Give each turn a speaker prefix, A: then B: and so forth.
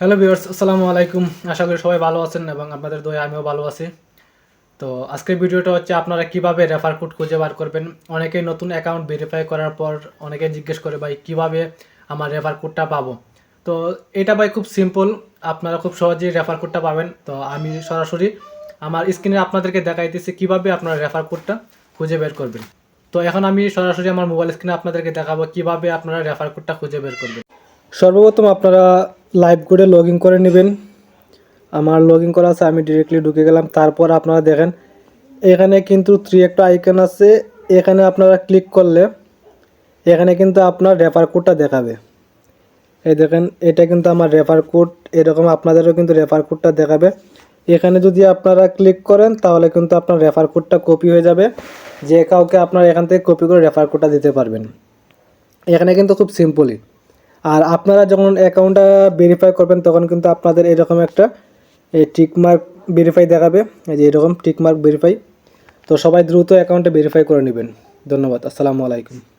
A: Hello viewers আসসালামু আলাইকুম। আশা করি সবাই ভালো আছেন এবং আপনাদের দয়ে আমিও ভালো আছি। তো আজকের ভিডিওটা হচ্ছে আপনারা কীভাবে রেফার কোড খুঁজে বার করবেন? অনেকেই নতুন অ্যাকাউন্ট ভেরিফাই করার পর অনেকে জিজ্ঞেস করে, ভাই, কীভাবে আমার রেফার কোডটা পাবো? তো এটা ভাই খুব সিম্পল আপনারা খুব সহজেই রেফার কোডটা পাবেন। তো আমি সরাসরি আমার স্ক্রিনে আপনাদেরকে দেখাইতেছি কীভাবে আপনারা রেফার কোডটা খুঁজে বের করবেন। তো এখন আমি সরাসরি আমার মোবাইল স্ক্রিনে আপনাদেরকে দেখাবো কীভাবে আপনারা রেফার কোডটা খুঁজে বের করবেন। সর্বপ্রথম আপনারা লাইভ কোডে লগ ইন করে নেবেন। আমার লগ ইন করা আছে, আমি ডিরেক্টলি ঢুকে গেলাম। তারপর আপনারা দেখেন, এখানে কিন্তু থ্রি একটা আইকন আছে। এখানে আপনারা ক্লিক করলে এখানে কিন্তু আপনার রেফার কোডটা দেখাবে। এই দেখেন, এটা কিন্তু আমার রেফার কোড এরকম আপনাদেরও কিন্তু রেফার কোডটা দেখাবে। এখানে যদি আপনারা ক্লিক করেন, তাহলে কিন্তু আপনার রেফার কোডটা কপি হয়ে যাবে। যে কাউকে আপনারা এখান থেকে কপি করে রেফার কোডটা দিতে পারবেন। এখানে কিন্তু খুব সিম্পলই আর আপনারা যখন অ্যাকাউন্টটা ভেরিফাই করবেন, তখন কিন্তু আপনাদের এরকম একটা, এই টিকমার্ক ভেরিফাই দেখাবে। এই যে এরকম টিকমার্ক ভেরিফাই তো সবাই দ্রুত অ্যাকাউন্টটা ভেরিফাই করে নেবেন। ধন্যবাদ। আসসালামু আলাইকুম।